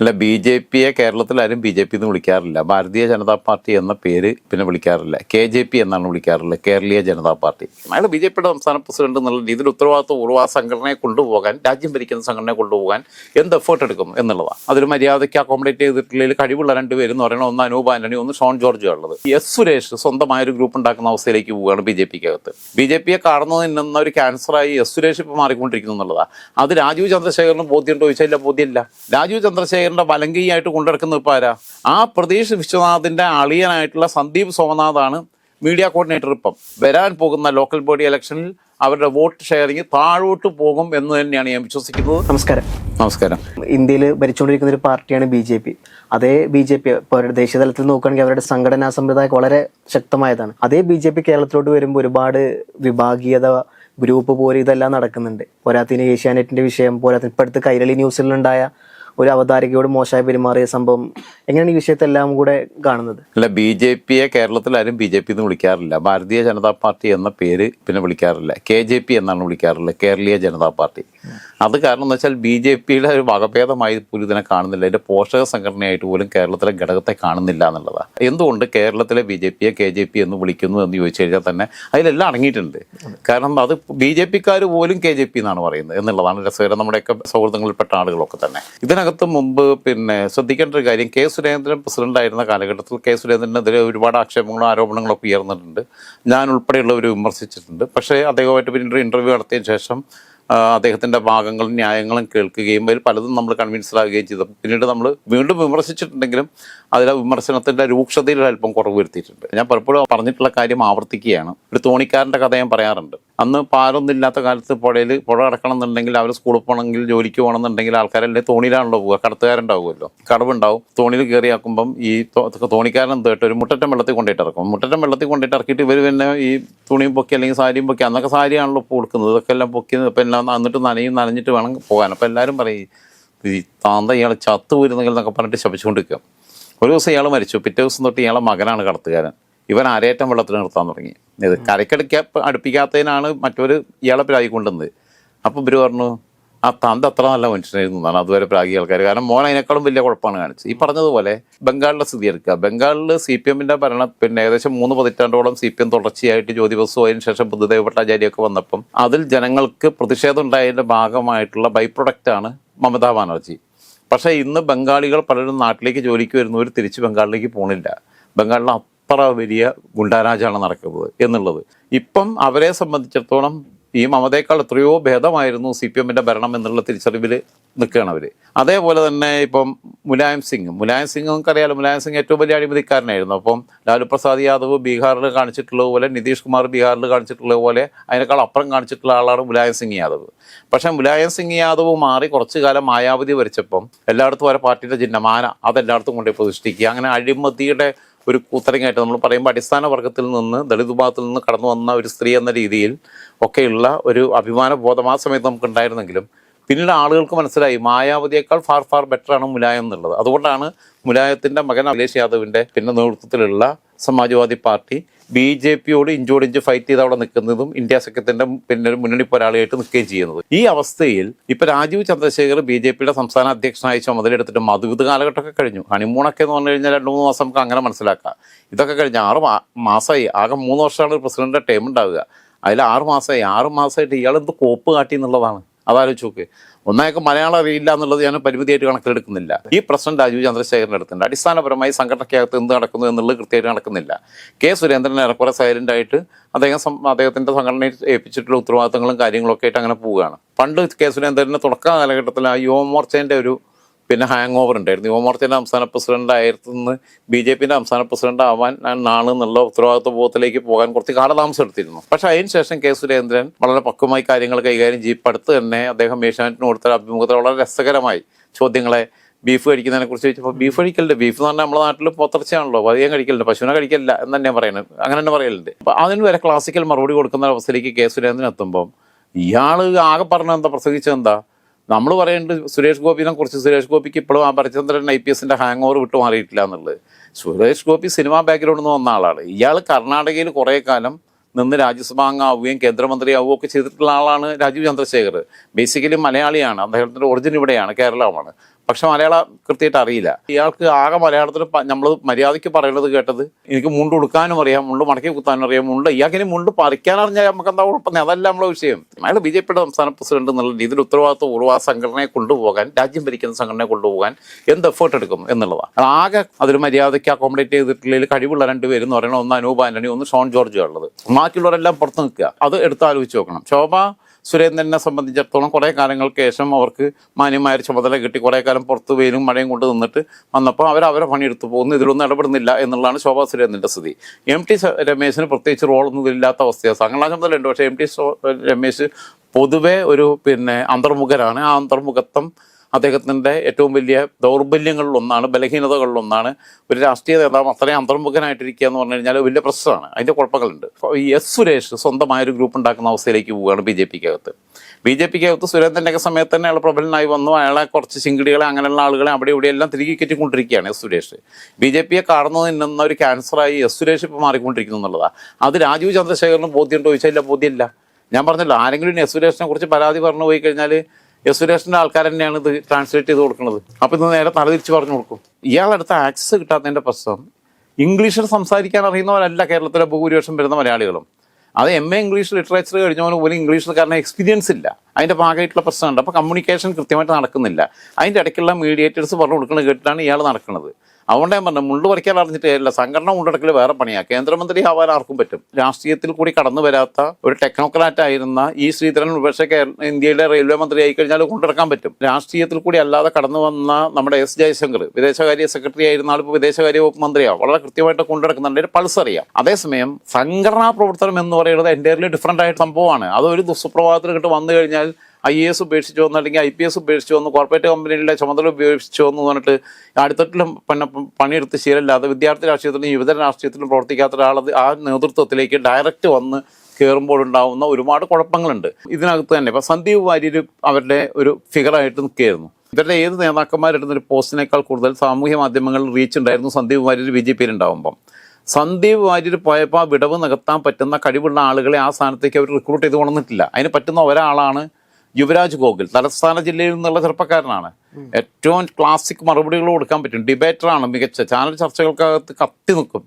അല്ല B J പിയെ കേരളത്തിൽ ആരും ബി ജെ പി എന്ന് വിളിക്കാറില്ല. ഭാരതീയ ജനതാ പാർട്ടി എന്ന പേര് പിന്നെ വിളിക്കാറില്ല. കെ ജെ പി എന്നാണ് വിളിക്കാറുള്ളത് കേരളീയ ജനതാ പാർട്ടി. അയാൾ ബി ജെ പിയുടെ സംസ്ഥാന പ്രസിഡന്റ് എന്നുള്ള രീതിയിൽ ഉത്തരവാദിത്വം ഉറവ് ആ സംഘടനയെ കൊണ്ടുപോകാൻ രാജ്യം ഭരിക്കുന്ന സംഘടനയെ കൊണ്ടുപോകാൻ എന്ത് എഫേർട്ട് എടുക്കും എന്നുള്ളതാണ്. അതിൽ മര്യാദയ്ക്ക് അക്കോമഡേറ്റ് ചെയ്തിട്ടില്ലെങ്കിൽ കഴിവുള്ള രണ്ടുപേരും എന്ന് പറയുന്നത് ഒന്ന് അനൂപ് ആന്റണി ഒന്ന് ഷോൺ ജോർജ് ഉള്ളത്. എസ് സുരേഷ് സ്വന്തമായ ഒരു ഗ്രൂപ്പ് ഉണ്ടാക്കുന്ന അവസ്ഥയിലേക്ക് പോവുകയാണ് ബി ജെ പിക്കകത്ത്. ബി ജെ പിയെ കാണുന്നതിൽ നിന്ന ഒരു ക്യാൻസറായി എസ് സുരേഷ് ഇപ്പോൾ മാറിക്കൊണ്ടിരിക്കുന്നു എന്നുള്ളതാണ്. അത് രാജീവ് ചന്ദ്രശേഖറിന് ബോധ്യം ചോദിച്ചാൽ ബോധ്യമില്ല. രാജീവ് ചന്ദ്രശേഖരന്റെ വലങ്കയായിട്ട് കൊണ്ടിടക്കുന്ന ഇപ്പോൾ ആരാ? ആ പ്രതീഷ് വിശ്വനാഥിന്റെ അളിയനായിട്ടുള്ള സന്ദീപ് സോമനാഥാണ് മീഡിയ കോർഡിനേറ്റർ ഇപ്പം. വരാൻ പോകുന്ന ലോക്കൽ ബോഡി ഇലക്ഷനിൽ അവരുടെ വോട്ട് ഷെയറിങ് താഴോട്ട് പോകും എന്ന് തന്നെയാണ് ഞാൻ വിശ്വസിക്കുന്നത്. നമസ്കാരം. നമസ്കാരം. ഇന്ത്യയിൽ ഭരിച്ചുകൊണ്ടിരിക്കുന്ന ഒരു പാർട്ടിയാണ് ബി ജെ പി. അതേ ബി ജെ പി ദേശീയ തലത്തിൽ നോക്കുകയാണെങ്കിൽ അവരുടെ സംഘടനാ സമ്പ്രദായം വളരെ ശക്തമായതാണ്. അതേ ബി ജെ പി കേരളത്തിലോട്ട് വരുമ്പോൾ ഒരുപാട് വിഭാഗീയത ഗ്രൂപ്പ് പോലെ ഇതെല്ലാം നടക്കുന്നുണ്ട്. പോരാത്തിന് ഏഷ്യാനെറ്റിന്റെ വിഷയം പോരാത്തിന് ഇപ്പോഴത്തെ കൈരളി ന്യൂസിലുണ്ടായ ഒരു അവതാരകയോട് മോശമായി പെരുമാറിയ സംഭവം എങ്ങനെയാണ് ഈ വിഷയത്തെ എല്ലാം കൂടെ കാണുന്നത്? അല്ല ബി ജെ പിയെ കേരളത്തിൽ ആരും ബി ജെ പി എന്ന് വിളിക്കാറില്ല. ഭാരതീയ ജനതാ പാർട്ടി എന്ന പേര് പിന്നെ വിളിക്കാറില്ല. കെ ജെ പി എന്നാണ് വിളിക്കാറുള്ളത് കേരളീയ ജനതാ പാർട്ടി. അത് കാരണം എന്ന് വെച്ചാൽ ബി ജെ പിയുടെ ഒരു വകഭേദമായി പോലും ഇതിനെ കാണുന്നില്ല. അതിന്റെ പോഷക സംഘടനയായിട്ട് പോലും കേരളത്തിലെ ഘടകത്തെ കാണുന്നില്ല എന്നുള്ളതാണ് എന്തുകൊണ്ട് കേരളത്തിലെ ബി ജെ പിയെ കെ ജെ പി എന്ന് വിളിക്കുന്നു എന്ന് ചോദിച്ചു കഴിഞ്ഞാൽ തന്നെ അതിലെല്ലാം അടങ്ങിയിട്ടുണ്ട്. കാരണം അത് ബി ജെ പിക്കാർ പോലും കെ ജെ പി എന്നാണ് പറയുന്നത് എന്നുള്ളതാണ് രസകരം. നമ്മുടെയൊക്കെ സൗഹൃദങ്ങളിൽപ്പെട്ട ആളുകളൊക്കെ തന്നെ. ഇതിനകത്ത് മുമ്പ് പിന്നെ ശ്രദ്ധിക്കേണ്ട ഒരു കാര്യം കെ സുരേന്ദ്രൻ പ്രസിഡന്റ് ആയിരുന്ന കാലഘട്ടത്തിൽ കെ സുരേന്ദ്രനെതിരെ ഒരുപാട് ആക്ഷേപങ്ങളും ആരോപണങ്ങളും ഒക്കെ ഉയർന്നിട്ടുണ്ട്. ഞാൻ ഉൾപ്പെടെയുള്ളവർ വിമർശിച്ചിട്ടുണ്ട്. പക്ഷേ അദ്ദേഹമായിട്ട് പിന്നീട് ഇന്റർവ്യൂ നടത്തിയ ശേഷം ആ, അദ്ദേഹത്തിന്റെ ഭാഗങ്ങളും ന്യായങ്ങളും കേൾക്കുകയും അതിൽ പലതും നമ്മൾ കൺവിൻസ്ഡ് ആവുകയും ചെയ്തു. പിന്നീട് നമ്മൾ വീണ്ടും വിമർശിച്ചിട്ടുണ്ടെങ്കിലും അതിലെ വിമർശനത്തിന്റെ രൂക്ഷതയിൽ അല്പം കുറവ് വരുത്തിയിട്ടുണ്ട്. ഞാൻ പലപ്പോഴും പറഞ്ഞിട്ടുള്ള കാര്യം ആവർത്തിക്കുകയാണ്. ഒരു തോണിക്കാരന്റെ കഥ ഞാൻ പറയാറുണ്ട്. അന്ന് പാലൊന്നും ഇല്ലാത്ത കാലത്ത് പുഴയിൽ പുഴ കിടക്കണം എന്നുണ്ടെങ്കിൽ അവർ സ്കൂളിൽ പോകണമെങ്കിൽ ജോലിക്ക് പോകണമെന്നുണ്ടെങ്കിൽ ആൾക്കാരല്ലേ തോണിയിലാണല്ലോ പോവുക. കടത്തുകാരുണ്ടാവുമല്ലോ. കടവുണ്ടാവും. തോണിയിൽ കയറിയാക്കുമ്പം ഈ തോണിക്കാരൻ എന്തായിട്ട് ഒരു മുട്ടറ്റം വെള്ളത്തിൽ കൊണ്ടിട്ട് ഇറക്കും. മുട്ടറ്റം വെള്ളത്തിൽ കൊണ്ടിട്ട് ഇറക്കിയിട്ട് ഇവർ പിന്നെ ഈ തുണിയും പൊക്കി അല്ലെങ്കിൽ സാരിയും പൊക്കി അന്നൊക്കെ സാരിയാണല്ലോ ഇപ്പോൾ കൊടുക്കുന്നത് ഇതൊക്കെ എല്ലാം പൊക്കി എല്ലാം എന്നിട്ട് നനയും നനഞ്ഞിട്ട് വേണം പോകാൻ. അപ്പോൾ എല്ലാവരും പറയും താന്ത ഇയാൾ ചത്തു വരുന്നെങ്കിൽ എന്നൊക്കെ പറഞ്ഞിട്ട് ശപിച്ചുകൊണ്ടിരിക്കുക. ഒരു ദിവസം ഇയാൾ മരിച്ചു. പിറ്റേ ദിവസം തൊട്ട് ഇയാളെ മകനാണ് കടത്തുകാരൻ. ഇവൻ അരയേറ്റം വെള്ളത്തിൽ നിർത്താൻ തുടങ്ങി. ഇത് കരക്കടിക്ക അടുപ്പിക്കാത്തതിനാണ് മറ്റൊരു ഇയാളെ പ്രാഗി കൊണ്ടുവന്നത് അപ്പം ഇവർ പറഞ്ഞു ആ തന്ത അത്ര നല്ല മനുഷ്യനായിരുന്നു എന്നാണ് അതുവരെ പ്രാഗി ആൾക്കാർ കാരണം മോൻ അതിനേക്കാളും വലിയ കുഴപ്പമാണ് കാണിച്ചത്. ഈ പറഞ്ഞതുപോലെ ബംഗാളിലെ സ്ഥിതി എടുക്കുക. ബംഗാളിൽ സി പി എമ്മിന്റെ ഭരണ പിന്നെ ഏകദേശം മൂന്ന് പതിറ്റാണ്ടോളം സി പി എം തുടർച്ചയായിട്ട് ജ്യോതി ബസു അതിന് ശേഷം ബുദ്ധദേവ ഭട്ടാചാര്യൊക്കെ വന്നപ്പം അതിൽ ജനങ്ങൾക്ക് പ്രതിഷേധം ഉണ്ടായതിന്റെ ഭാഗമായിട്ടുള്ള ബൈ ആണ് മമതാ ബാനർജി. പക്ഷേ ഇന്ന് ബംഗാളികൾ പലരും നാട്ടിലേക്ക് ജോലിക്ക് വരുന്നവർ തിരിച്ച് ബംഗാളിലേക്ക് പോണില്ല. ബംഗാളിൽ അത്ര വലിയ ഗുണ്ടാരാജാണ് നടക്കുന്നത് എന്നുള്ളത്. ഇപ്പം അവരെ സംബന്ധിച്ചിടത്തോളം ഈ മമതയേക്കാൾ എത്രയോ ഭേദമായിരുന്നു സി പി എമ്മിന്റെ ഭരണം എന്നുള്ള തിരിച്ചറിവിൽ നിൽക്കുകയാണ് അവർ അതേപോലെ തന്നെ ഇപ്പം മുലായം സിംഗ്. മുലായം സിംഗ് നമുക്കറിയാലോ മുലായം സിംഗ് ഏറ്റവും വലിയ അഴിമതിക്കാരനായിരുന്നു. അപ്പം ലാലു പ്രസാദ് യാദവ് ബീഹാറിൽ കാണിച്ചിട്ടുള്ളത് പോലെ നിതീഷ് കുമാർ ബീഹാറിൽ കാണിച്ചിട്ടുള്ളത് പോലെ അതിനേക്കാൾ അപ്പുറം കാണിച്ചിട്ടുള്ള ആളാണ് മുലായം സിംഗ് യാദവ്. പക്ഷേ മുലായം സിംഗ് യാദവ് മാറി കുറച്ചു കാലം മായാവതി വരച്ചപ്പം എല്ലായിടത്തും വരെ പാർട്ടിയുടെ ചിഹ്നമാന അതെല്ലായിടത്തും കൊണ്ടുപോയി പ്രതിഷ്ഠിക്കുക. അങ്ങനെ അഴിമതിയുടെ ഒരു കൂത്തരങ്ങായിട്ട് നമ്മൾ പറയുമ്പോൾ അടിസ്ഥാന വർഗത്തിൽ നിന്ന് ദളിത് വിഭാഗത്തിൽ നിന്ന് കടന്നു വന്ന ഒരു സ്ത്രീ എന്ന രീതിയിൽ ഒക്കെയുള്ള ഒരു അഭിമാന ബോധം ആ സമയത്ത് നമുക്ക് ഉണ്ടായിരുന്നെങ്കിലും പിന്നീട് ആളുകൾക്ക് മനസ്സിലായി മായാവതിയേക്കാൾ ഫാർ ഫാർ ബെറ്റർ ആണ് മുലായം എന്നുള്ളത്. അതുകൊണ്ടാണ് മുലായത്തിന്റെ മകൻ അഖിലേഷ് യാദവിന്റെ പിന്നെ നേതൃത്വത്തിലുള്ള സമാജ്വാദി പാർട്ടി ബി ജെ പിയോട് ഇഞ്ചോടിഞ്ച് ഫൈറ്റ് ചെയ്ത് അവിടെ നിൽക്കുന്നതും ഇന്ത്യ സഖ്യത്തിന്റെ പിന്നെ ഒരു മുന്നണി പോരാളിയായിട്ട് നിൽക്കുകയും ചെയ്യുന്നത്. ഈ അവസ്ഥയിൽ ഇപ്പൊ രാജീവ് ചന്ദ്രശേഖർ ബി ജെ പിയുടെ സംസ്ഥാന അധ്യക്ഷനായി ചുമതലയെടുത്തിട്ട് മധുവിധ കാലഘട്ടമൊക്കെ കഴിഞ്ഞു. ഹണിമൂണൊക്കെ എന്ന് പറഞ്ഞു കഴിഞ്ഞാൽ രണ്ട് മൂന്ന് മാസം നമുക്ക് അങ്ങനെ മനസ്സിലാക്കാം. ഇതൊക്കെ കഴിഞ്ഞ് ആറ് മാസമായി. ആകെ മൂന്ന് വർഷമാണ് പ്രസിഡന്റിന്റെ ടൈം ഉണ്ടാവുക. അതിൽ ആറ് മാസമായി. ആറ് മാസമായിട്ട് ഇയാൾ എന്ത് കോപ്പ് കാട്ടി എന്നുള്ളതാണ്. അതാലോചിച്ച് നോക്ക്. ഒന്നേക്ക് മലയാളം അറിയില്ല എന്നുള്ളത് ഞാൻ പരിമിതിയായിട്ട് കണക്കിലെടുക്കുന്നില്ല. ഈ പ്രശ്നം രാജീവ് ചന്ദ്രശേഖരന്റെ അടുത്തുണ്ട്. അടിസ്ഥാനപരമായി സംഘടനയ്ക്കകത്ത് എന്ത് നടക്കുന്നു എന്നുള്ളത് കൃത്യമായിട്ട് നടക്കുന്നില്ല കെ സുരേന്ദ്രൻ ഏറെക്കുറെ സൈലന്റ് ആയിട്ട് അദ്ദേഹം അദ്ദേഹത്തിന്റെ സംഘടനയിൽ ഏൽപ്പിച്ചിട്ടുള്ള ഉത്തരവാദിത്തങ്ങളും കാര്യങ്ങളൊക്കെ ആയിട്ട് അങ്ങനെ പോവുകയാണ്. പണ്ട് കെ സുരേന്ദ്രന്റെ തുടക്ക കാലഘട്ടത്തിൽ ആ യുവമോർച്ചേന്റെ ഒരു പിന്നെ ഹാങ് ഓവർ ഉണ്ടായിരുന്നു. യുവമോർച്ചയുടെ സംസ്ഥാന പ്രസിഡന്റ് ആയിരുന്നു ബി ജെ പിന്റെ സംസ്ഥാന പ്രസിഡന്റ് ആവാൻ ആണ് എന്നുള്ള ഉത്തരവാദിത്വ ബോധത്തിലേക്ക് പോകാൻ കുറച്ച് കാലതാമസം എടുത്തിരുന്നു. പക്ഷെ അതിനുശേഷം കെ സുരേന്ദ്രൻ വളരെ പക്വമായി കാര്യങ്ങൾ കൈകാര്യം ചെയ്യും. അടുത്ത് തന്നെ അദ്ദേഹം ഏഷ്യാനെറ്റിന് കൊടുത്ത അഭിമുഖത്തിൽ വളരെ രസകരമായി ചോദ്യങ്ങളെ ബീഫ് കഴിക്കുന്നതിനെ കുറിച്ച് ചോദിച്ചപ്പോൾ ബീഫ് കഴിക്കലുണ്ട്. ബീഫ് എന്ന് പറഞ്ഞാൽ നമ്മുടെ നാട്ടിൽ പോത്തിറച്ചിയാണല്ലോ. അധികം കഴിക്കലുണ്ട് പശുവിനെ കഴിക്കലില്ല എന്ന് തന്നെ പറയുന്നത് അങ്ങനെ തന്നെ പറയലുണ്ട്. അപ്പൊ അതിന് വരെ ക്ലാസിക്കൽ മറുപടി കൊടുക്കുന്ന അവസ്ഥയിലേക്ക് കെ സുരേന്ദ്രൻ എത്തുമ്പോൾ ഇയാൾ ആകെ പറഞ്ഞ എന്താ? പ്രസംഗിച്ചത് എന്താ? നമ്മൾ പറയുന്നുണ്ട് സുരേഷ് ഗോപിനെ കുറിച്ച് സുരേഷ് ഗോപിക്ക് ഇപ്പോഴും ആ ഭരചന്ദ്രൻ ഐ പി എസിന്റെ ഹാങ് ഓവർ വിട്ടു മാറിയിട്ടില്ല എന്നുള്ളത്. സുരേഷ് ഗോപി സിനിമാ ബാക്ക്ഗ്രൗണ്ടിൽ നിന്ന് വന്ന ആളാണ്. ഇയാൾ കർണാടകയിൽ കുറേ കാലം നിന്ന് രാജ്യസഭാ അംഗമാവുകയും കേന്ദ്രമന്ത്രിയാവുകയും ഒക്കെ ചെയ്തിട്ടുള്ള ആളാണ് രാജീവ് ചന്ദ്രശേഖർ. ബേസിക്കലി മലയാളിയാണ്. അദ്ദേഹത്തിന്റെ ഒറിജിൻ ഇവിടെയാണ് കേരളമാണ് പക്ഷെ മലയാളം കൃത്യമായിട്ട് അറിയില്ല. ഇയാൾക്ക് ആകെ മലയാളത്തിൽ നമ്മൾ മര്യാദയ്ക്ക് പറയുന്നത് കേട്ടത് എനിക്ക് മുണ്ട് ഉടുക്കാനും അറിയാം മുണ്ട് മടക്കി കുത്താനും അറിയാം മുണ്ട് ഇയാൾക്ക് ഇനി മുണ്ട് പറിക്കാൻ അറിഞ്ഞാൽ നമുക്ക് എന്താ കുഴപ്പം അതല്ല നമ്മളെ വിഷയം. അയാൾ ബി ജെ പിയുടെ സംസ്ഥാന പ്രസിഡന്റ് എന്നുള്ള രീതിയിൽ ഉത്തരവാദിത്വ പൂർവ ആ സംഘടനയെ കൊണ്ടുപോകാൻ രാജ്യം ഭരിക്കുന്ന സംഘടനയെ കൊണ്ടുപോകാൻ എന്ത് എഫേർട്ട് എടുക്കും എന്നുള്ളതാണ്. ആകെ അതൊരു മര്യാദയ്ക്ക് അക്കോമഡേറ്റ് ചെയ്തിട്ടില്ല കഴിവുള്ള രണ്ടുപേരും എന്ന് പറയുന്നത് ഒന്ന് അനൂപ് ആന്റണി ഒന്ന് ഷോൺ ജോർജ് ഉള്ളത്. ബാക്കിയുള്ളവരെല്ലാം പുറത്ത് നിൽക്കുക. അത് എടുത്ത് ആലോചിച്ച് നോക്കണം. ശോഭ സുരേന്ദ്രനെ സംബന്ധിച്ചിടത്തോളം കുറേ കാലങ്ങൾക്ക് ശേഷം അവർക്ക് മാന്യമായ ഒരു ചുമതല കിട്ടി. കുറേ കാലം പുറത്ത് വെയിലും മഴയും കൊണ്ട് നിന്നിട്ട് വന്നപ്പോൾ അവർ അവരെ പണിയെടുത്ത് പോകുന്നു. ഇതിലൊന്നും ഇടപെടുന്നില്ല എന്നുള്ളതാണ് ശോഭാ സുരേന്ദ്രന്റെ സ്ഥിതി. എം ടി രമേശിന് പ്രത്യേകിച്ച് റോളൊന്നും ഇല്ലാത്ത അവസ്ഥയാണ്. സംഘടനാ ചുമതല ഉണ്ട്. പക്ഷേ എം ടി രമേശ് പൊതുവെ ഒരു പിന്നെ അന്തർമുഖരാണ്. ആ അന്തർമുഖത്വം അദ്ദേഹത്തിന്റെ ഏറ്റവും വലിയ ദൗർബല്യങ്ങളിലൊന്നാണ് ബലഹീനതകളിലൊന്നാണ് ഒരു രാഷ്ട്രീയ നേതാവ് അത്രയും അന്തർമുഖനായിട്ടിരിക്കുക എന്ന് പറഞ്ഞു കഴിഞ്ഞാൽ വലിയ പ്രശ്നമാണ്. അതിന്റെ കുഴപ്പങ്ങളുണ്ട്. ഈ എസ് സുരേഷ് സ്വന്തമായ ഒരു ഗ്രൂപ്പ് ഉണ്ടാക്കുന്ന അവസ്ഥയിലേക്ക് പോവുകയാണ് ബി ജെ പിക്കകത്ത്. ബി ജെ പിക്കകത്ത് സുരേന്ദ്രന്റെ ഒക്കെ സമയത്ത് തന്നെ അയാൾ പ്രബലനായി വന്നു. അയാളെ കുറച്ച് ചിങ്കിടികളെ അങ്ങനെയുള്ള ആളുകളെ അവിടെ ഇവിടെ എല്ലാം തിരികെ കയറ്റിക്കൊണ്ടിരിക്കുകയാണ് എസ് സുരേഷ്. ബി ജെ പിയെ കടന്നു നിന്നുന്ന ഒരു ക്യാൻസറായി എസ് സുരേഷ് ഇപ്പോൾ മാറിക്കൊണ്ടിരിക്കുന്നു എന്നുള്ളതാണ് അത് രാജീവ് ചന്ദ്രശേഖരന് ബോധ്യം ചോദിച്ചാൽ ബോധ്യമില്ല. ഞാൻ പറഞ്ഞല്ലോ ആരെങ്കിലും എസ് സുരേഷിനെ കുറിച്ച് പരാതി പറഞ്ഞു പോയി കഴിഞ്ഞാൽ എസ് ആൾക്കാർ തന്നെയാണ് ഇത് ട്രാൻസ്ലേറ്റ് ചെയ്ത് കൊടുക്കുന്നത്. അപ്പൊ ഇത് നേരെ തലതിരിച്ച് പറഞ്ഞു കൊടുക്കും. ഇയാളടുത്ത് ആക്സസ് കിട്ടാത്തതിന്റെ പ്രശ്നം ഇംഗ്ലീഷിൽ സംസാരിക്കാൻ അറിയുന്നവരല്ല കേരളത്തിലെ ഭൂരിപക്ഷം വരുന്ന മലയാളികളും. അത് എം എ ഇംഗ്ലീഷ് ലിറ്ററേച്ചർ കഴിഞ്ഞവന് പോലും ഇംഗ്ലീഷിൽ കാരണം എക്സ്പീരിയൻസ് ഇല്ല. അതിന്റെ ഭാഗമായിട്ടുള്ള പ്രശ്നമുണ്ട്. അപ്പോൾ കമ്മ്യൂണിക്കേഷൻ കൃത്യമായിട്ട് നടക്കുന്നില്ല. അതിന്റെ ഇടയ്ക്കുള്ള മീഡിയേറ്റേഴ്സ് പറഞ്ഞു കൊടുക്കുന്നത് കേട്ടിട്ടാണ് ഇയാൾ നടക്കുന്നത് അതുകൊണ്ട് ഞാൻ പറഞ്ഞു മുള്ളു പറിക്കാൻ അറിഞ്ഞിട്ട് അല്ല സംഘടന മുണ്ടടക്കൽ വേറെ പണിയാ. കേന്ദ്രമന്ത്രി ആവാൻ ആർക്കും പറ്റും. രാഷ്ട്രീയത്തിൽ കൂടി കടന്നു വരാത്ത ഒരു ടെക്നോക്രാറ്റ് ആയിരുന്ന ഈ ശ്രീധരൻ പക്ഷേ ഇന്ത്യയുടെ ഇന്ത്യയിലെ റെയിൽവേ മന്ത്രി ആയി കഴിഞ്ഞാൽ കൊണ്ടിറക്കാൻ പറ്റും. രാഷ്ട്രീയത്തിൽ കൂടി അല്ലാതെ കടന്നു വന്ന നമ്മുടെ എസ് ജയശങ്കർ വിദേശകാര്യ സെക്രട്ടറി ആയിരുന്ന ആളിപ്പോൾ വിദേശകാര്യ വകുപ്പ് മന്ത്രിയാണ് വളരെ കൃത്യമായിട്ട് കൊണ്ടിറക്കുന്നുണ്ട് ഒരു പൾസ് അറിയാം. അതേസമയം സംഘടനാ പ്രവർത്തനം എന്ന് പറയുന്നത് എന്റെ ഡിഫറന്റ് ആയിട്ട് സംഭവമാണ്. അതൊരു ഒരു ദുസ്സുപ്രഭാതത്തിൽ കിട്ട് വന്നു കഴിഞ്ഞാൽ ഐ എ എസ് ഉപേക്ഷിച്ചു വന്നു അല്ലെങ്കിൽ ഐ പി എസ് ഉപേക്ഷിച്ചു വന്നു കോർപ്പറേറ്റ് കമ്പനികളുടെ ചുമതല ഉപേക്ഷിച്ചു വന്നു പറഞ്ഞിട്ട് അടുത്തിട്ടും പിന്നെ പണിയെടുത്ത് ശീലമില്ലാതെ വിദ്യാർത്ഥി രാഷ്ട്രീയത്തിലും യുവജന രാഷ്ട്രീയത്തിലും പ്രവർത്തിക്കാത്ത ഒരാൾ ആ നേതൃത്വത്തിലേക്ക് ഡയറക്റ്റ് വന്ന് കയറുമ്പോൾ ഉണ്ടാകുന്ന ഒരുപാട് കുഴപ്പങ്ങളുണ്ട്. ഇതിനകത്ത് തന്നെ ഇപ്പം സന്ദീപ് വാര്യർ അവരുടെ ഒരു ഫിഗറായിട്ട് നിൽക്കുകയായിരുന്നു. ഇവരുടെ ഏത് നേതാക്കന്മാരിടുന്ന ഒരു പോസ്റ്റിനേക്കാൾ കൂടുതൽ സാമൂഹ്യ മാധ്യമങ്ങളിൽ റീച്ച് ഉണ്ടായിരുന്നു സന്ദീപ് വാര്യർ ബി ജെ പിയിൽ ഉണ്ടാകുമ്പം സന്ദീപ് വാര്യർ പോയപ്പോൾ ആ വിടവ് നികത്താൻ പറ്റുന്ന കഴിവുള്ള ആളുകളെ ആ സ്ഥാനത്തേക്ക് അവർ റിക്രൂട്ട് ചെയ്ത് കൊണ്ടുവന്നിട്ടില്ല. അതിന് പറ്റുന്ന ഒരാളാണ് യുവരാജ് ഗോകുൽ തലസ്ഥാന ജില്ലയിൽ നിന്നുള്ള ചെറുപ്പക്കാരനാണ്. ഏറ്റവും ക്ലാസിക് മറുപടികൾ കൊടുക്കാൻ പറ്റും. ഡിബേറ്ററാണ് മികച്ച. ചാനൽ ചർച്ചകൾക്കകത്ത് കത്തി നിൽക്കും.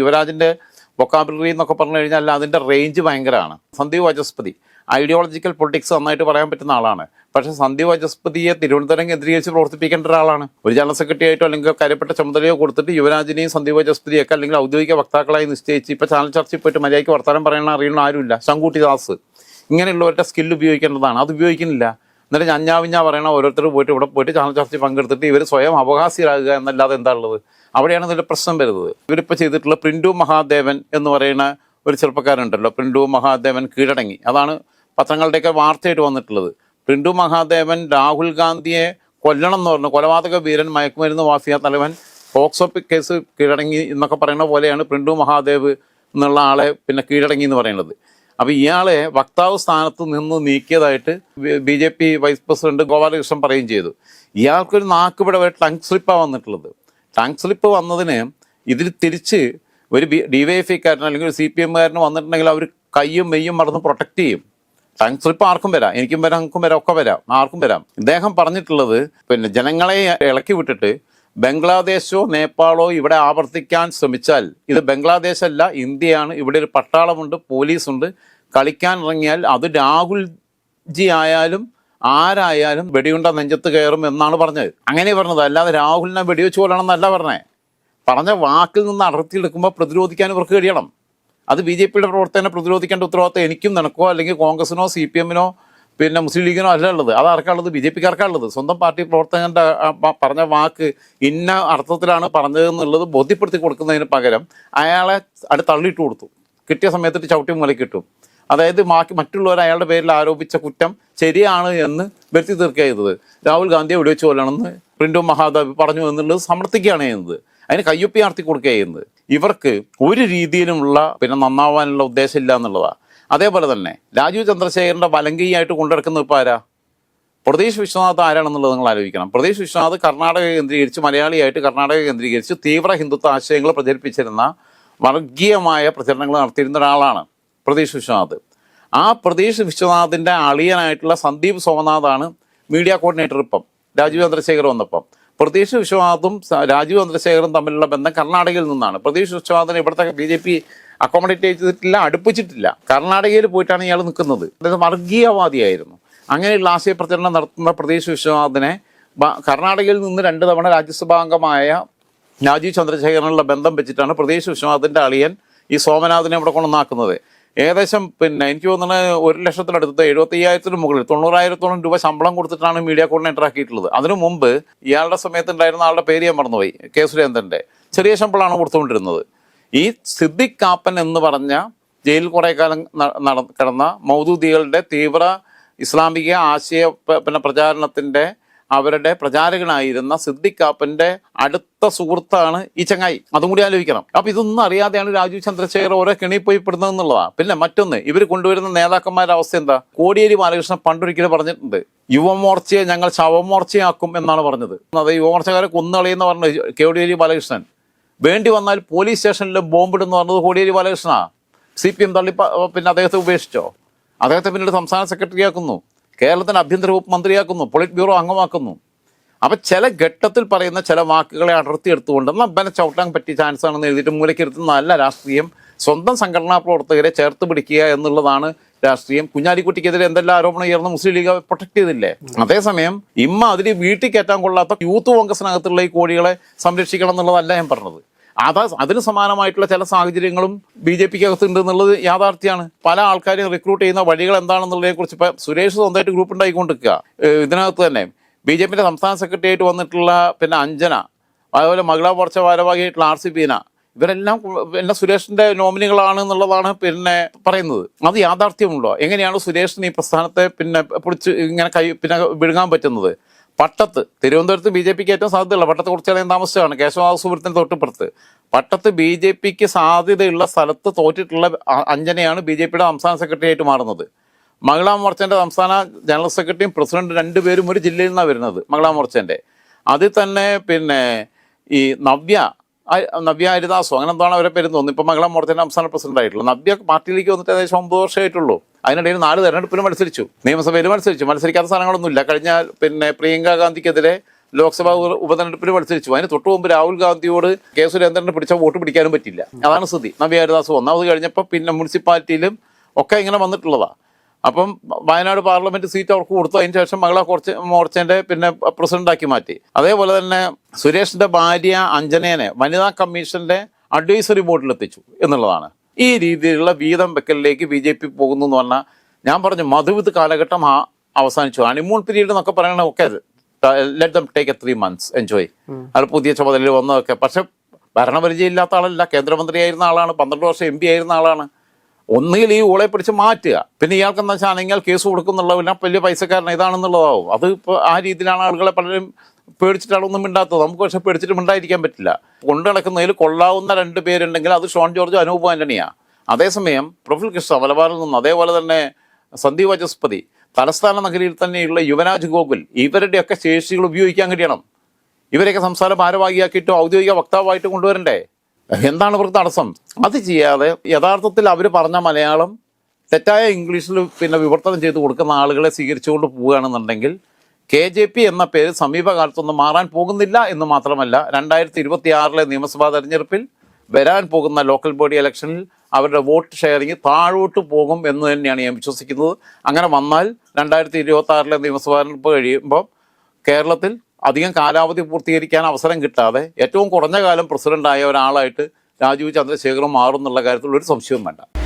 യുവരാജിന്റെ വൊക്കാബുലറി എന്നൊക്കെ പറഞ്ഞു കഴിഞ്ഞാൽ അതിന്റെ റേഞ്ച് ഭയങ്കരമാണ്. സന്ദീപ് വാചസ്പതി ഐഡിയോളജിക്കൽ പൊളിറ്റിക്സ് നന്നായിട്ട് പറയാൻ പറ്റുന്ന ആളാണ്. പക്ഷേ സന്ദീപ് വാചസ്പതിയെ തിരുവനന്തപുരം കേന്ദ്രീകരിച്ച് പ്രവർത്തിപ്പിക്കേണ്ട ഒരാളാണ്. ഒരു ജനറൽ സെക്രട്ടറി ആയിട്ടോ അല്ലെങ്കിൽ കാര്യപ്പെട്ട ചുമതലയോ കൊടുത്തിട്ട് യുവരാജിനെയും സന്ദീപ് വാചസ്പതിയൊക്കെ അല്ലെങ്കിൽ ഔദ്യോഗിക വക്താക്കളായി നിശ്ചയിച്ച് ഇപ്പൊ ചാനൽ ചർച്ചയിൽ പോയിട്ട് മര്യാദയ്ക്ക് വർത്തമാനം പറയണ അറിയുന്ന ആരുമില്ല. ശങ്കൂട്ടി ദാസ്. ഇങ്ങനെയുള്ളവരുടെ സ്കില്ല് ഉപയോഗിക്കേണ്ടതാണ്. അത് ഉപയോഗിക്കുന്നില്ല. എന്നിട്ട് ഞഞ്ഞാവിഞ്ഞാ പറയണ ഓരോരുത്തർ പോയിട്ട് ഇവിടെ പോയിട്ട് ചാനൽ ചർച്ചയിൽ പങ്കെടുത്തിട്ട് ഇവർ സ്വയം അവകാശികളാകുക എന്നല്ലാതെ എന്താ ഉള്ളത് അവിടെയാണ് ഇതിന്റെ പ്രശ്നം വരുന്നത്. ഇവരിപ്പോൾ ചെയ്തിട്ടുള്ള പ്രിൻഡു മഹാദേവൻ എന്ന് പറയുന്ന ഒരു ചെറുപ്പക്കാരുണ്ടല്ലോ. പ്രിൻഡു മഹാദേവൻ കീഴടങ്ങി. അതാണ് പത്രങ്ങളുടെയൊക്കെ വാർത്തയായിട്ട് വന്നിട്ടുള്ളത്. പ്രിൻഡു മഹാദേവൻ രാഹുൽ ഗാന്ധിയെ കൊല്ലണം എന്ന് പറഞ്ഞു. കൊലപാതക വീരൻ മയക്കുമരുന്ന് മാഫിയ തലവൻ പോക്സോ കേസ് കീഴടങ്ങി എന്നൊക്കെ പറയുന്ന പോലെയാണ് പ്രിൻഡു മഹാദേവ് എന്നുള്ള ആളെ പിന്നെ കീഴടങ്ങി എന്ന് പറയുന്നത്. അപ്പോൾ ഇയാളെ വക്താവ് സ്ഥാനത്ത് നിന്ന് നീക്കിയതായിട്ട് B J P vice president Gopalakrishnan പറയുകയും ചെയ്തു. ഇയാൾക്കൊരു നാക്കുപിട ഒരു ടങ് സ്ലിപ്പാണ് വന്നിട്ടുള്ളത്. ടങ് സ്ലിപ്പ് വന്നതിന് ഇതിൽ തിരിച്ച് ഒരു ഡി വൈ എഫ് ഐക്കാരൻ അല്ലെങ്കിൽ ഒരു സി പി എമ്മുകാരന് വന്നിട്ടുണ്ടെങ്കിൽ അവർ കയ്യും മെയ്യും മറന്ന് പ്രൊട്ടക്ട് ചെയ്യും. ടങ് സ്ലിപ്പ് ആർക്കും വരാം. എനിക്കും വരാം എനിക്കും വരാം ഒക്കെ വരാം ആർക്കും വരാം. ഇദ്ദേഹം പറഞ്ഞിട്ടുള്ളത് പിന്നെ ജനങ്ങളെ ഇളക്കി വിട്ടിട്ട് ബംഗ്ലാദേശോ നേപ്പാളോ ഇവിടെ ആവർത്തിക്കാൻ ശ്രമിച്ചാൽ ഇത് ബംഗ്ലാദേശ് അല്ല ഇന്ത്യയാണ് ഇവിടെ ഒരു പട്ടാളമുണ്ട് പോലീസുണ്ട് കളിക്കാൻ ഇറങ്ങിയാൽ അത് രാഹുൽ ജി ആയാലും ആരായാലും വെടിയുണ്ട നെഞ്ചത്ത് കയറും എന്നാണ് പറഞ്ഞത്. അങ്ങനെ പറഞ്ഞത് അല്ലാതെ രാഹുലിനെ വെടിവെച്ച് കൊല്ലണമെന്നല്ല പറഞ്ഞേ. പറഞ്ഞ വാക്കിൽ നിന്ന് അടർത്തിയെടുക്കുമ്പോൾ പ്രതിരോധിക്കാൻ ഇവർക്ക് കഴിയണം. അത് ബി ജെ പിയുടെ പ്രവർത്തനം പ്രതിരോധിക്കേണ്ട ഉത്തരവാദിത്തം എനിക്കും നിനക്കോ അല്ലെങ്കിൽ കോൺഗ്രസിനോ സി പി എമ്മിനോ പിന്നെ മുസ്ലിം ലീഗിനോ അല്ല ഉള്ളത് അത് ആർക്കാണുള്ളത്? ബി ജെ പിക്കാർക്കാളുള്ളത് സ്വന്തം പാർട്ടി പ്രവർത്തകന്റെ പറഞ്ഞ വാക്ക് ഇന്ന അർത്ഥത്തിലാണ് പറഞ്ഞതെന്നുള്ളത് ബോധ്യപ്പെടുത്തി കൊടുക്കുന്നതിന് പകരം അയാളെ അത് തള്ളിയിട്ട് കൊടുത്തു. കിട്ടിയ സമയത്തിട്ട് ചവിട്ടി മുലക്കി കിട്ടും അതായത് ബാക്കി മറ്റുള്ളവർ അയാളുടെ പേരിൽ ആരോപിച്ച കുറ്റം ശരിയാണ് എന്ന് വരുത്തി തീർക്കുക ചെയ്തത്. രാഹുൽ ഗാന്ധിയെ വെടിവെച്ച് കൊല്ലണമെന്ന് പ്രിൻഡോ മഹാദേവ് പറഞ്ഞു എന്നുള്ളത് സമർത്ഥിക്കുകയാണ് ചെയ്യുന്നത്. അതിന് കയ്യൊപ്പി നടത്തി കൊടുക്കുക ചെയ്യുന്നത്. ഇവർക്ക് ഒരു രീതിയിലുമുള്ള പിന്നെ നന്നാവാനുള്ള ഉദ്ദേശമില്ല എന്നുള്ളതാണ് അതേപോലെ തന്നെ രാജീവ് ചന്ദ്രശേഖരന്റെ വലങ്കയായിട്ട് കൊണ്ടുനടക്കുന്ന ഇപ്പോൾ ആരാ? പ്രദേശ് വിശ്വനാഥ് ആരാണെന്നുള്ളത് നിങ്ങൾ ആലോചിക്കണം. പ്രദേശ് വിശ്വനാഥ് കർണാടക കേന്ദ്രീകരിച്ച് മലയാളിയായിട്ട് കർണാടക കേന്ദ്രീകരിച്ച് തീവ്ര ഹിന്ദുത്വ ആശയങ്ങൾ പ്രചരിപ്പിച്ചിരുന്ന വർഗീയമായ പ്രചരണങ്ങൾ നടത്തിയിരുന്ന ഒരാളാണ് പ്രദേശ് വിശ്വനാഥ്. ആ പ്രദേശ് വിശ്വനാഥിന്റെ അളിയനായിട്ടുള്ള സന്ദീപ് സോമനാഥാണ് മീഡിയ കോർഡിനേറ്റർ ഇപ്പം രാജീവ് ചന്ദ്രശേഖർ വന്നപ്പം. പ്രതീഷ് വിശ്വനാഥും രാജീവ് ചന്ദ്രശേഖറും തമ്മിലുള്ള ബന്ധം കർണാടകയിൽ നിന്നാണ്. പ്രതീഷ് വിശ്വനാഥിനെ ഇവിടുത്തെ ബി ജെ പി അക്കോമഡേറ്റ് ചെയ്തിട്ടില്ല അടുപ്പിച്ചിട്ടില്ല. കർണാടകയിൽ പോയിട്ടാണ് ഇയാൾ നിൽക്കുന്നത് അതായത് വർഗീയവാദിയായിരുന്നു. അങ്ങനെയുള്ള ആശയ പ്രചരണം നടത്തുന്ന പ്രദേശ് വിശ്വനാഥിനെ കർണാടകയിൽ നിന്ന് രണ്ട് തവണ രാജ്യസഭാംഗമായ രാജീവ് ചന്ദ്രശേഖരനുള്ള ബന്ധം വെച്ചിട്ടാണ് പ്രദേശ് വിശ്വനാഥിന്റെ അളിയൻ ഈ സോമനാഥിനെ ഇവിടെ കൊണ്ടുവന്നാക്കുന്നത്. ഏകദേശം പിന്നെ എനിക്ക് തോന്നുന്നത് ഒരു ലക്ഷത്തിനടുത്ത് എഴുപത്തി അയ്യായിരത്തിന് മുകളിൽ തൊണ്ണൂറായിരത്തോളം രൂപ ശമ്പളം കൊടുത്തിട്ടാണ് മീഡിയ കോർഡിനേറ്റർ ആക്കിയിട്ടുള്ളത്. അതിനു മുമ്പ് ഇയാളുടെ സമയത്തുണ്ടായിരുന്ന ആളുടെ പേര് ഞാൻ മറന്നുപോയി കെ സുരേന്ദ്രന്റെ ചെറിയ ശമ്പളമാണ് കൊടുത്തുകൊണ്ടിരുന്നത്. ഈ സിദ്ദിഖ് കാപ്പൻ എന്ന് പറഞ്ഞ ജയിലിൽ കുറെ കാലം നട കിടന്ന മൗദൂദികളുടെ തീവ്ര ഇസ്ലാമിക ആശയ പിന്നെ പ്രചാരണത്തിന്റെ അവരുടെ പ്രചാരകനായിരുന്ന സിദ്ദിഖ് കാപ്പന്റെ അടുത്ത സുഹൃത്താണ് ഈ ചങ്ങായി. അതും കൂടി ആലോചിക്കണം. അപ്പൊ ഇതൊന്നും അറിയാതെയാണ് രാജീവ് ചന്ദ്രശേഖർ ഓരോ കിണി പോയി പെടുന്നത് എന്നുള്ളതാണ് പിന്നെ മറ്റൊന്ന് ഇവർ കൊണ്ടുവരുന്ന നേതാക്കന്മാരുടെ അവസ്ഥ എന്താ? കോടിയേരി ബാലകൃഷ്ണൻ പണ്ടൊരിക്കലും പറഞ്ഞിട്ടുണ്ട് യുവമോർച്ചയെ ഞങ്ങൾ ശവമോർച്ചയാക്കും എന്നാണ് പറഞ്ഞത്. അത് യുവമോർച്ചക്കാരെ കൊന്നുകളയെന്ന് പറഞ്ഞു കോടിയേരി ബാലകൃഷ്ണൻ വേണ്ടി വന്നാൽ പോലീസ് സ്റ്റേഷനിൽ ബോംബിടുന്നു പറഞ്ഞത് Kodiyeri Balakrishna C P M തള്ളി പിന്നെ അദ്ദേഹത്തെ ഉപേക്ഷിച്ചോ? അദ്ദേഹത്തെ പിന്നീട് സംസ്ഥാന സെക്രട്ടറി ആക്കുന്നു. കേരളത്തിന് ആഭ്യന്തര വകുപ്പ് മന്ത്രിയാക്കുന്നു. Polit bureau അംഗമാക്കുന്നു. അപ്പൊ ചില ഘട്ടത്തിൽ പറയുന്ന ചില വാക്കുകളെ അടർത്തി എടുത്തുകൊണ്ട് നമ്പനെ ചവിട്ടാൻ പറ്റിയ ചാൻസ് ആണെന്ന് എഴുതിയിട്ട് മൂലക്കിരുത്തുന്ന നല്ല രാഷ്ട്രീയം. സ്വന്തം സംഘടനാ പ്രവർത്തകരെ ചേർത്ത് പിടിക്കുക എന്നുള്ളതാണ് രാഷ്ട്രീയം. കുഞ്ഞാലിക്കുട്ടിക്കെതിരെ എന്തെല്ലാം ആരോപണം ഉയർന്ന മുസ്ലിം ലീഗ് പ്രൊട്ടക്ട് ചെയ്തില്ലേ? അതേസമയം ഇമ്മ അതിന് വീട്ടിൽ കയറ്റാൻ കൊള്ളാത്ത യൂത്ത് കോൺഗ്രസിനകത്തുള്ള ഈ കോഴികളെ സംരക്ഷിക്കണം എന്നുള്ളതല്ല ഞാൻ പറഞ്ഞത്. അതാ അതിന് സമാനമായിട്ടുള്ള ചില സാഹചര്യങ്ങളും ബി ജെ പിക്ക് അകത്തുണ്ട് എന്നുള്ളത് യാഥാർത്ഥ്യമാണ്. പല ആൾക്കാരെയും റിക്രൂട്ട് ചെയ്യുന്ന വഴികൾ എന്താണെന്നുള്ളതിനെ കുറിച്ച് ഇപ്പൊ സുരേഷ് സ്വന്തമായിട്ട് ഗ്രൂപ്പ് ഉണ്ടായിക്കൊണ്ടിരിക്കുക. ഇതിനകത്ത് തന്നെ ബി ജെ പിന്റെ സംസ്ഥാന സെക്രട്ടറി ആയിട്ട് വന്നിട്ടുള്ള പിന്നെ അഞ്ജന അതുപോലെ മഹിളാ മോർച്ച ഭാരവാഹിയായിട്ടുള്ള ആർ സി ബീന ഇവരെല്ലാം പിന്നെ സുരേഷിന്റെ നോമിനികളാണ് എന്നുള്ളതാണ് പിന്നെ പറയുന്നത്. അത് യാഥാർത്ഥ്യമുണ്ടോ? എങ്ങനെയാണ് സുരേഷിന് ഈ പ്രസ്ഥാനത്തെ പിന്നെ പിടിച്ച് ഇങ്ങനെ കൈ പിന്നെ വിഴുങ്ങാൻ പറ്റുന്നത്? പട്ടത്ത് തിരുവനന്തപുരത്ത് ബി ജെ പിക്ക് ഏറ്റവും സാധ്യതയുള്ള പട്ടത്ത് കുറച്ച് കാലം താമസിച്ചാണ് കേശവദാസുപുരത്തിന് തൊട്ടിപ്പുറത്ത്. പട്ടത്ത് ബി ജെ പിക്ക് സാധ്യതയുള്ള സ്ഥലത്ത് തോറ്റിട്ടുള്ള അഞ്ജനയാണ് ബി ജെ പിയുടെ സംസ്ഥാന സെക്രട്ടറി ആയിട്ട് മാറുന്നത്. മഹിളാ മോർച്ചന്റെ സംസ്ഥാന ജനറൽ സെക്രട്ടറിയും പ്രസിഡന്റ് രണ്ടുപേരും ഒരു ജില്ലയിൽ നിന്നാണ് വരുന്നത് മഹിളാ മോർച്ചന്റെ. അതിൽ തന്നെ പിന്നെ ഈ നവ്യ നവ്യ ഹരിദാസോ അങ്ങനെ എന്താണ് അവരെ പേര് തോന്നുന്നു. ഇപ്പം മംഗളം മോർച്ചന്റെ സംസ്ഥാന പ്രസിഡന്റ് ആയിട്ടുള്ളൂ. നവ്യ പാർട്ടിയിലേക്ക് വന്നിട്ട് ഏകദേശം ഒമ്പത് വർഷമായിട്ടുള്ളൂ. അതിനിടയിൽ നാല് തെരഞ്ഞെടുപ്പിലും മത്സരിച്ചു. നിയമസഭയിൽ മത്സരിച്ചു. മത്സരിക്കാത്ത സ്ഥാനങ്ങളൊന്നുമില്ല കഴിഞ്ഞ പിന്നെ പ്രിയങ്ക ഗാന്ധിക്കെതിരെ ലോക്സഭാ ഉപ- ഉപതെരഞ്ഞെടുപ്പിൽ മത്സരിച്ചു. അതിന് തൊട്ടു മുമ്പ് രാഹുൽ ഗാന്ധിയോട് കെ സുരേന്ദ്രനെ പിടിച്ച വോട്ട് പിടിക്കാനും പറ്റില്ല. അതാണ് സ്ഥിതി. നവ്യ ഹരിദാസ് ഒന്നാമത് കഴിഞ്ഞപ്പോൾ പിന്നെ മുനിസിപ്പാലിറ്റിയിലും ഒക്കെ ഇങ്ങനെ വന്നിട്ടുള്ളതാണ് അപ്പം വയനാട് പാർലമെന്റ് സീറ്റ് അവർക്ക് കൊടുത്തു. അതിന് ശേഷം മകളെ കുറച്ച് മോർച്ചേന്റെ പിന്നെ പ്രസിഡന്റാക്കി മാറ്റി. അതേപോലെ തന്നെ സുരേഷിന്റെ ഭാര്യ അഞ്ജനേനെ വനിതാ കമ്മീഷന്റെ അഡ്വൈസറി ബോർഡിൽ എത്തിച്ചു എന്നുള്ളതാണ്. ഈ രീതിയിലുള്ള വീതം വെക്കലിലേക്ക് ബി ജെ പി പോകുന്നു എന്ന് പറഞ്ഞാൽ ഞാൻ പറഞ്ഞു മധുവിത് കാലഘട്ടം അവസാനിച്ചു. ഹണിമൂൺ പീരീഡ് എന്നൊക്കെ പറയണ ഒക്കെ let them take a three months enjoy അത് പുതിയ ചുമതലയിൽ വന്നതൊക്കെ. പക്ഷെ ഭരണപരിചയം ഇല്ലാത്ത ആളല്ല. കേന്ദ്രമന്ത്രിയായിരുന്ന ആളാണ്. പന്ത്രണ്ട് വർഷം എം പി ആയിരുന്ന ആളാണ്. ഒന്നുകിൽ ഈ ഊളെ പിടിച്ച് മാറ്റുക. പിന്നെ ഇയാൾക്ക് എന്താ വെച്ചാൽ അനങ്ങിയാൽ കേസ് കൊടുക്കുന്നുള്ള പിന്നെ വലിയ പൈസക്കാരൻ ഇതാണെന്നുള്ളതാവും. അത് ഇപ്പോൾ ആ രീതിയിലാണ് ആളുകളെ പലരും പേടിച്ചിട്ടാണ് ഒന്നും മിണ്ടാത്തത്. നമുക്ക് പക്ഷെ പേടിച്ചിട്ട് മിണ്ടായിരിക്കാൻ പറ്റില്ല. കൊണ്ടു നടക്കുന്നതിൽ കൊള്ളാവുന്ന രണ്ട് പേരുണ്ടെങ്കിൽ അത് ഷോൺ ജോർജ് അനൂപ് ആന്റണിയാണ് അതേസമയം പ്രഫുൽ കൃഷ്ണ മലബാറിൽ നിന്ന് അതേപോലെ തന്നെ സന്ദീപ് വചസ്പതി തലസ്ഥാന നഗരിയിൽ തന്നെയുള്ള യുവരാജ് ഗോകുൽ ഇവരുടെയൊക്കെ ശേഷികൾ ഉപയോഗിക്കാൻ കഴിയണം. ഇവരെയൊക്കെ സംസ്ഥാന ഭാരവാഹിയാക്കിയിട്ടും ഔദ്യോഗിക വക്താവായിട്ട് കൊണ്ടുവരണ്ടേ? എന്താണ് ഇവർക്ക് തടസ്സം? അത് ചെയ്യാതെ യഥാർത്ഥത്തിൽ അവർ പറഞ്ഞ മലയാളം തെറ്റായ ഇംഗ്ലീഷിൽ പിന്നെ വിവർത്തനം ചെയ്ത് കൊടുക്കുന്ന ആളുകളെ സ്വീകരിച്ചുകൊണ്ട് പോവുകയാണെന്നുണ്ടെങ്കിൽ കെ ജെ പി എന്ന പേര് സമീപകാലത്തൊന്നും മാറാൻ പോകുന്നില്ല എന്ന് മാത്രമല്ല രണ്ടായിരത്തി ഇരുപത്തി ആറിലെ നിയമസഭാ തെരഞ്ഞെടുപ്പിൽ വരാൻ പോകുന്ന ലോക്കൽ ബോഡി ഇലക്ഷനിൽ അവരുടെ വോട്ട് ഷെയറിങ് താഴോട്ട് പോകും എന്ന് തന്നെയാണ് ഞാൻ വിശ്വസിക്കുന്നത്. അങ്ങനെ വന്നാൽ രണ്ടായിരത്തി ഇരുപത്തി ആറിലെ നിയമസഭാ തെരഞ്ഞെടുപ്പ് കഴിയുമ്പോൾ കേരളത്തിൽ അധികം കാലാവധി പൂർത്തീകരിക്കാൻ അവസരം കിട്ടാതെ ഏറ്റവും കുറഞ്ഞ കാലം പ്രസിഡന്റായ ഒരാളായിട്ട് രാജീവ് ചന്ദ്രശേഖർ മാറും എന്നുള്ള കാര്യത്തിൽ ഒരു സംശയവും വേണ്ട.